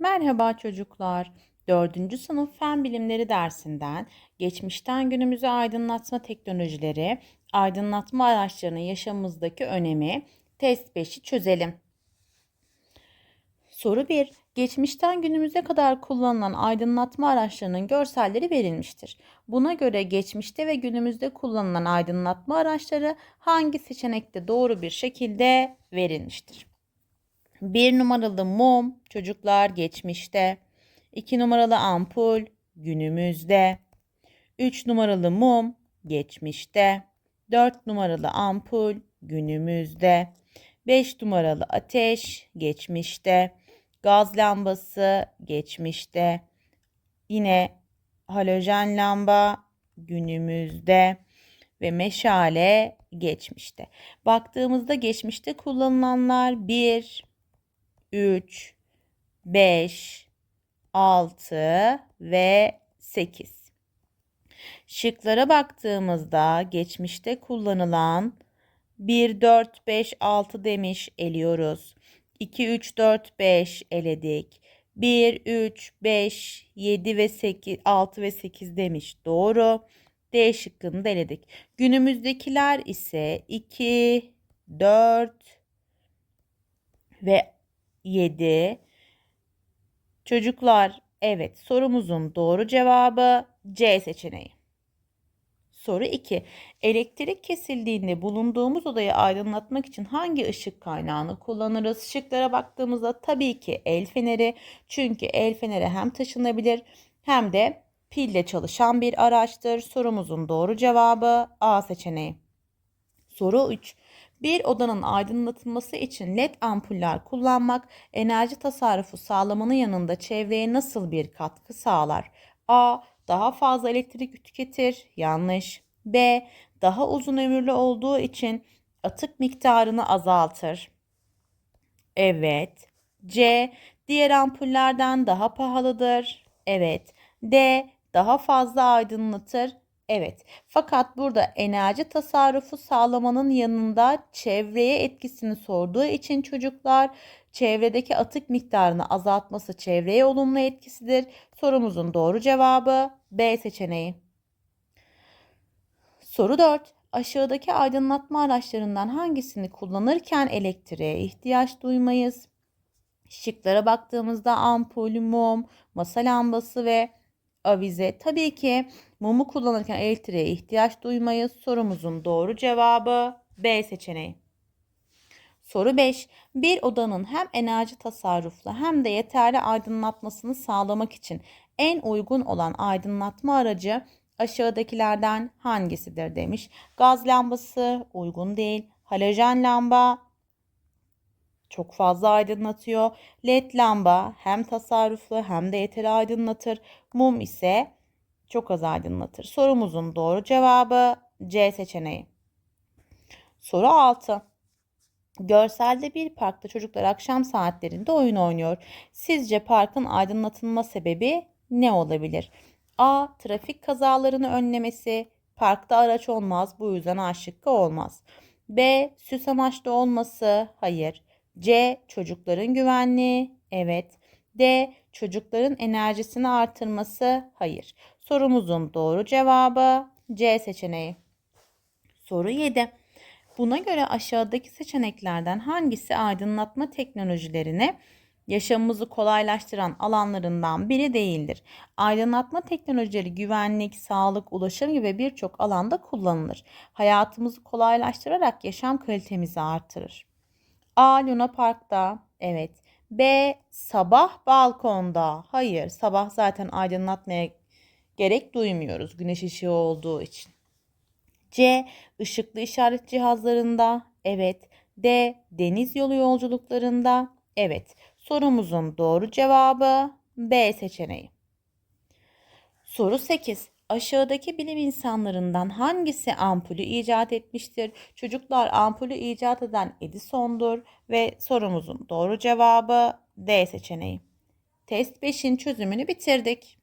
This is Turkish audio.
Merhaba çocuklar. 4. sınıf Fen Bilimleri dersinden geçmişten günümüze aydınlatma teknolojileri, aydınlatma araçlarının yaşamımızdaki önemi, test 5'i çözelim. Soru 1. Geçmişten günümüze kadar kullanılan aydınlatma araçlarının görselleri verilmiştir. Buna göre geçmişte ve günümüzde kullanılan aydınlatma araçları hangi seçenekte doğru bir şekilde verilmiştir? Bir numaralı mum çocuklar geçmişte. 2 numaralı ampul günümüzde. 3 numaralı mum geçmişte. 4 numaralı ampul günümüzde. 5 numaralı ateş geçmişte. Gaz lambası geçmişte. Yine halojen lamba günümüzde ve meşale geçmişte. Baktığımızda geçmişte kullanılanlar 1, 3, 5, 6 ve 8. Şıklara baktığımızda geçmişte kullanılan 1, 4, 5, 6 demiş eliyoruz. 2, 3, 4, 5 eledik. 1, 3, 5, 7 ve 8, 6 ve 8 demiş. Doğru. D şıkkını da eledik. Günümüzdekiler ise 2, 4 ve 7. Çocuklar evet sorumuzun doğru cevabı C seçeneği. Soru 2. Elektrik kesildiğinde bulunduğumuz odayı aydınlatmak için hangi ışık kaynağını kullanırız? Şıklara baktığımızda tabii ki el feneri. Çünkü el feneri hem taşınabilir hem de pille çalışan bir araçtır. Sorumuzun doğru cevabı A seçeneği. Soru 3. Bir odanın aydınlatılması için led ampuller kullanmak enerji tasarrufu sağlamanın yanında çevreye nasıl bir katkı sağlar? A. Daha fazla elektrik tüketir. Yanlış. B. Daha uzun ömürlü olduğu için atık miktarını azaltır. Evet. C. Diğer ampullerden daha pahalıdır. Evet. D. Daha fazla aydınlatır. Evet. Fakat burada enerji tasarrufu sağlamanın yanında çevreye etkisini sorduğu için çocuklar çevredeki atık miktarını azaltması çevreye olumlu etkisidir. Sorumuzun doğru cevabı B seçeneği. Soru 4. Aşağıdaki aydınlatma araçlarından hangisini kullanırken elektriğe ihtiyaç duymayız? Şıklara baktığımızda ampul, mum, masa lambası ve avize. Tabii ki mumu kullanırken elektriğe ihtiyaç duymayız. Sorumuzun doğru cevabı B seçeneği. Soru 5. Bir odanın hem enerji tasarruflu hem de yeterli aydınlatmasını sağlamak için en uygun olan aydınlatma aracı aşağıdakilerden hangisidir demiş. Gaz lambası uygun değil. Halojen lamba çok fazla aydınlatıyor. LED lamba hem tasarruflu hem de yeteri aydınlatır. Mum ise çok az aydınlatır. Sorumuzun doğru cevabı C seçeneği. Soru 6. Görselde bir parkta çocuklar akşam saatlerinde oyun oynuyor. Sizce parkın aydınlatılma sebebi ne olabilir? A. Trafik kazalarını önlemesi. Parkta araç olmaz. Bu yüzden A olmaz. B. Süs amaçlı olması. Hayır. C. Çocukların güvenliği. Evet. D. Çocukların enerjisini artırması. Hayır. Sorumuzun doğru cevabı C seçeneği. Soru 7. Buna göre aşağıdaki seçeneklerden hangisi aydınlatma teknolojilerini yaşamımızı kolaylaştıran alanlarından biri değildir. Aydınlatma teknolojileri güvenlik, sağlık, ulaşım gibi birçok alanda kullanılır. Hayatımızı kolaylaştırarak yaşam kalitemizi artırır. A. Luna Park'ta. Evet. B. Sabah balkonda. Hayır. Sabah zaten aydınlatmaya gerek duymuyoruz güneş ışığı olduğu için. C. Işıklı işaret cihazlarında. Evet. D. Deniz yolu yolculuklarında. Evet. Sorumuzun doğru cevabı B seçeneği. Soru 8. Aşağıdaki bilim insanlarından hangisi ampulü icat etmiştir? Çocuklar ampulü icat eden Edison'dur ve sorumuzun doğru cevabı D seçeneği. Test 5'in çözümünü bitirdik.